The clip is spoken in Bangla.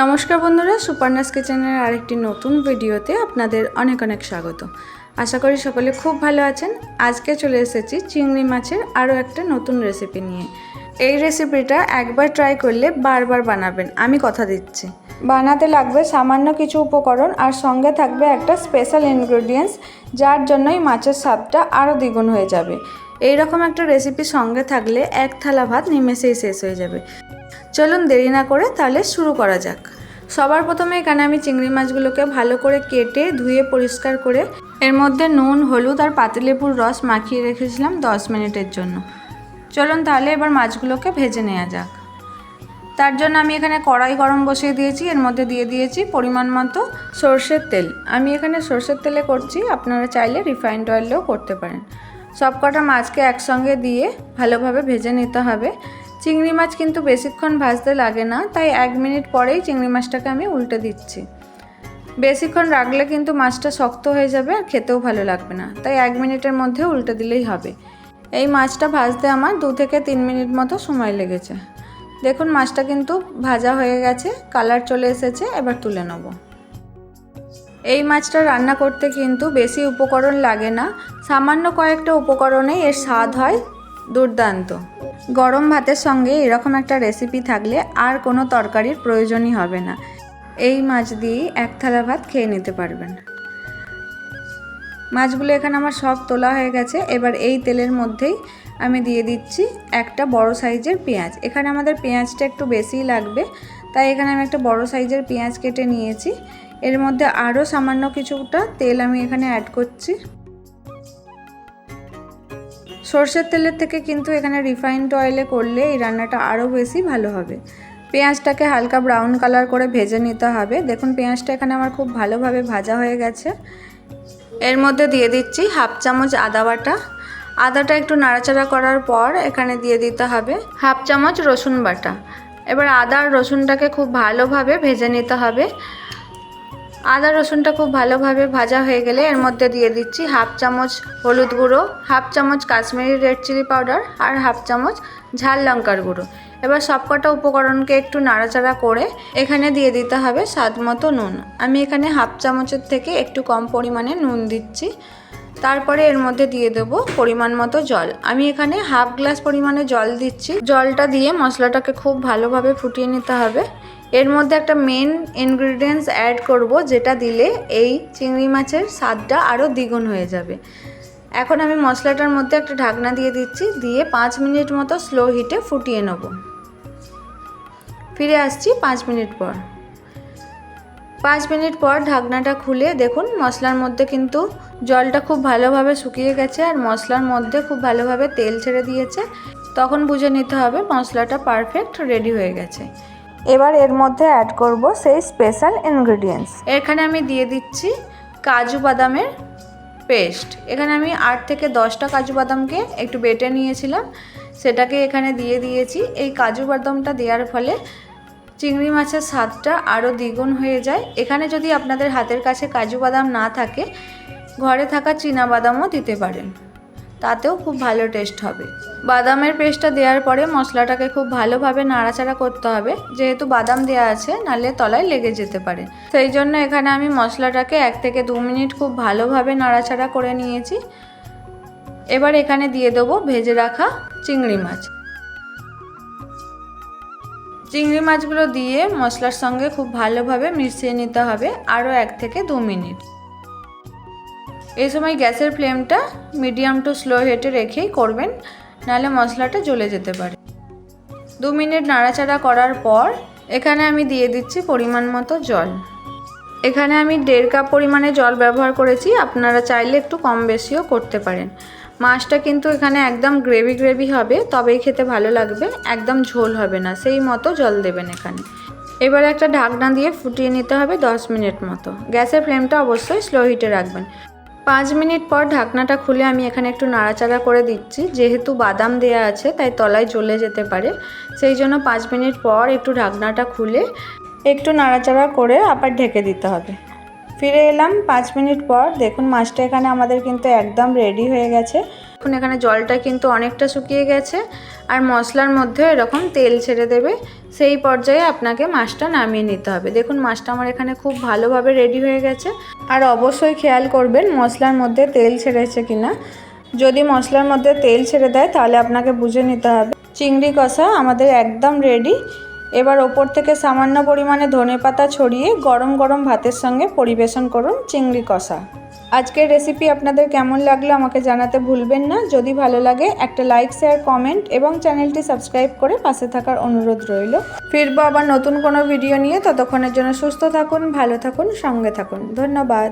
নমস্কার বন্ধুরা সুপারনাস কিচেনের আরেকটি নতুন ভিডিওতে আপনাদের অনেক অনেক স্বাগত। আশা করি সকলে খুব ভালো আছেন। আজকে চলে এসেছি চিংড়ি মাছের আরও একটা নতুন রেসিপি নিয়ে। এই রেসিপিটা একবার ট্রাই করলে বারবার বানাবেন। আমি কথা দিচ্ছি। বানাতে লাগবে সামান্য কিছু উপকরণ আর সঙ্গে থাকবে একটা স্পেশাল ইনগ্রেডিয়েন্টস যার জন্যই মাছের স্বাদটা আরও দ্বিগুণ হয়ে যাবে। এই রকম একটা রেসিপি সঙ্গে থাকলে এক থালা ভাত নিমেষেই শেষ হয়ে যাবে। চলুন দেরি না করে তাহলে শুরু করা যাক। সবার প্রথমে এখানে আমি চিংড়ি মাছগুলোকে ভালো করে কেটে, ধুয়ে, পরিষ্কার করে এর মধ্যে নুন, হলুদ আর পাতিলেবুর রস মাখিয়ে রেখেছিলাম দশ মিনিটের জন্য। চলুন তাহলে এবার মাছগুলোকে ভেজে নেওয়া যাক। তার জন্য আমি এখানে কড়াই গরম বসিয়ে দিয়েছি, এর মধ্যে দিয়ে দিয়েছি পরিমাণ মতো সর্ষের তেল। আমি এখানে সর্ষের তেলে করছি, আপনারা চাইলে রিফাইন্ড অয়েলেও করতে পারেন। সব কটা মাছকে একসঙ্গে দিয়ে ভালোভাবে ভেজে নিতে হবে। চিংড়ি মাছ কিন্তু বেশিক্ষণ ভাজতে লাগে না, তাই এক মিনিট পরেই চিংড়ি মাছটাকে আমি উল্টে দিচ্ছি। বেশিক্ষণ রাখলে কিন্তু মাছটা শক্ত হয়ে যাবে আর খেতেও ভালো লাগবে না, তাই এক মিনিটের মধ্যে উল্টে দিলেই হবে। এই মাছটা ভাজতে আমার দু থেকে তিন মিনিট মতো সময় লেগেছে। দেখুন মাছটা কিন্তু ভাজা হয়ে গেছে, কালার চলে এসেছে, এবার তুলে নেব। এই মাছটা রান্না করতে কিন্তু বেশি উপকরণ লাগে না, সামান্য কয়েকটা উপকরণে এর স্বাদ হয়। দুর্দান্ত। গরম ভাতের সঙ্গে এরকম একটা রেসিপি থাকলে আর কোনো তরকারির প্রয়োজনই হবে না। এই মাছ দিয়েই এক থালা ভাত খেয়ে নিতে পারবেন। মাছগুলো এখানে আমার সব তোলা হয়ে গেছে। এবার এই তেলের মধ্যেই আমি দিয়ে দিচ্ছি একটা বড় সাইজের পেঁয়াজ। এখানে আমাদের পেঁয়াজটা একটু বেশিই লাগবে, তাই এখানে আমি একটা বড় সাইজের পেঁয়াজ কেটে নিয়েছি। এর মধ্যে আরও সামান্য কিছুটা তেল আমি এখানে অ্যাড করছি। সর্ষের তেলের থেকে কিন্তু এখানে রিফাইন্ড অয়েলে করলে এই রান্নাটা আরও বেশি ভালো হবে। পেঁয়াজটাকে হালকা ব্রাউন কালার করে ভেজে নিতে হবে। দেখুন, পেঁয়াজটা এখানে আমার খুব ভালোভাবে ভাজা হয়ে গেছে। এর মধ্যে দিয়ে দিচ্ছি হাফ চামচ আদা বাটা। আদাটা একটু নাড়াচাড়া করার পর এখানে দিয়ে দিতে হবে হাফ চামচ রসুন বাটা। এবার আদা আর রসুনটাকে খুব ভালোভাবে ভেজে নিতে হবে। আদা রসুনটা খুব ভালোভাবে ভাজা হয়ে গেলে এর মধ্যে দিয়ে দিচ্ছি হাফ চামচ হলুদ গুঁড়ো, হাফ চামচ কাশ্মীরি রেড চিলি পাউডার আর হাফ চামচ ঝাল লঙ্কার গুঁড়ো। এবার সবকটা উপকরণকে একটু নাড়াচাড়া করে এখানে দিয়ে দিতে হবে স্বাদ মতো নুন। আমি এখানে হাফ চামচের থেকে একটু কম পরিমাণে নুন দিচ্ছি। তারপরে এর মধ্যে দিয়ে দেবো পরিমাণ মতো জল। আমি এখানে হাফ গ্লাস পরিমাণে জল দিচ্ছি। জলটা দিয়ে মশলাটাকে খুব ভালোভাবে ফুটিয়ে নিতে হবে। এর মধ্যে একটা মেন ইনগ্রিডিয়েন্টস অ্যাড করব, যেটা দিলে এই চিংড়ি মাছের স্বাদটা আরও দ্বিগুণ হয়ে যাবে। এখন আমি মশলাটার মধ্যে একটা ঢাকনা দিয়ে দিচ্ছি, দিয়ে পাঁচ মিনিট মতো স্লো হিটে ফুটিয়ে নেব। ফিরে আসছি পাঁচ মিনিট পর। পাঁচ মিনিট পর ঢাকনাটা খুলে দেখুন, মশলার মধ্যে কিন্তু জলটা খুব ভালোভাবে শুকিয়ে গেছে আর মশলার মধ্যে খুব ভালোভাবে তেল ছেড়ে দিয়েছে। তখন বুঝে নিতে হবে মশলাটা পারফেক্ট রেডি হয়ে গেছে। এবার এর মধ্যে অ্যাড করব সেই স্পেশাল ইনগ্রেডিয়েন্টস এখানে আমি দিয়ে দিচ্ছি কাজু বাদামের পেস্ট এখানে আমি আট থেকে দশটা কাজু বাদামকে একটু বেটে নিয়েছিলাম। সেটাকে এখানে দিয়ে দিয়েছি। এই কাজু বাদামটা দেওয়ার ফলে চিংড়ি মাছের স্বাদটা আরও দ্বিগুণ হয়ে যায়। এখানে যদি আপনাদের হাতের কাছে কাজু বাদাম না থাকে, ঘরে থাকা চীনা বাদামও দিতে পারেন। তাতেও খুব ভালো টেস্ট হবে। বাদামের পেস্টটা দেওয়ার পরে মশলাটাকে খুব ভালোভাবে নাড়াচাড়া করতে হবে। যেহেতু বাদাম দেওয়া আছে নালে তলায় লেগে যেতে পারে। সেই জন্য এখানে আমি মশলাটাকে এক থেকে দু মিনিট খুব ভালোভাবে নাড়াচাড়া করে নিয়েছি। এবার এখানে দিয়ে দেবো ভেজে রাখা চিংড়ি মাছ। চিংড়ি মাছগুলো দিয়ে মশলার সঙ্গে খুব ভালোভাবে মিশিয়ে নিতে হবে আরও এক থেকে দু মিনিট। এই সময় গ্যাসের ফ্লেমটা মিডিয়াম টু স্লো হিটে রেখেই করবেন, নাহলে মশলাটা জ্বলে যেতে পারে। দু মিনিট নাড়াচাড়া করার পর এখানে আমি দিয়ে দিচ্ছি পরিমাণ মতো জল। এখানে আমি দেড় কাপ পরিমাণে জল ব্যবহার করেছি, আপনারা চাইলে একটু কম বেশিও করতে পারেন। মাছটা কিন্তু এখানে একদম গ্রেভি গ্রেভি হবে, তবেই খেতে ভালো লাগবে, একদম ঝোল হবে না, সেই মতো জল দেবেন এখানে। এবার একটা ঢাকনা দিয়ে ফুটিয়ে নিতে হবে দশ মিনিট মতো। গ্যাসের ফ্লেমটা অবশ্যই স্লো হিটে রাখবেন। পাঁচ মিনিট পর ঢাকনাটা খুলে আমি এখানে একটু নাড়াচাড়া করে দিচ্ছি। যেহেতু বাদাম দেয়া আছে, তাই তলায় চলে যেতে পারে। সেই জন্য পাঁচ মিনিট পর একটু ঢাকনাটা খুলে একটু নাড়াচাড়া করে আবার ঢেকে দিতে হবে। ফিরে এলাম পাঁচ মিনিট পর। দেখুন, মাছটা এখানে আমাদের কিন্তু একদম রেডি হয়ে গেছে। এখন এখানে জলটা কিন্তু অনেকটা শুকিয়ে গেছে আর মশলার মধ্যে এরকম তেল ছেড়ে দেবে, সেই পর্যায়ে আপনাকে মাছটা নামিয়ে নিতে হবে। দেখুন, মাছটা আমার এখানে খুব ভালোভাবে রেডি হয়ে গেছে। আর অবশ্যই খেয়াল করবেন মশলার মধ্যে তেল ছেড়েছে কিনা। যদি মশলার মধ্যে তেল ছেড়ে দেয়, তাহলে আপনাকে বুঝে নিতে হবে। চিংড়ি কষা আমাদের একদম রেডি এবার ওপর থেকে সামান্য পরিমাণে ধনেপাতা ছড়িয়ে গরম গরম ভাতের সঙ্গে পরিবেশন করুন চিংড়ি কষা। আজকের রেসিপি আপনাদের কেমন লাগল আমাকে জানাতে ভুলবেন না। যদি ভালো লাগে, একটা লাইক শেয়ার কমেন্ট এবং চ্যানেলটি সাবস্ক্রাইব করে পাশে থাকার অনুরোধ রইল। ফিরবো আবার নতুন কোনো ভিডিও নিয়ে। ততক্ষণের জন্য সুস্থ থাকুন, ভালো থাকুন, সঙ্গে থাকুন। ধন্যবাদ।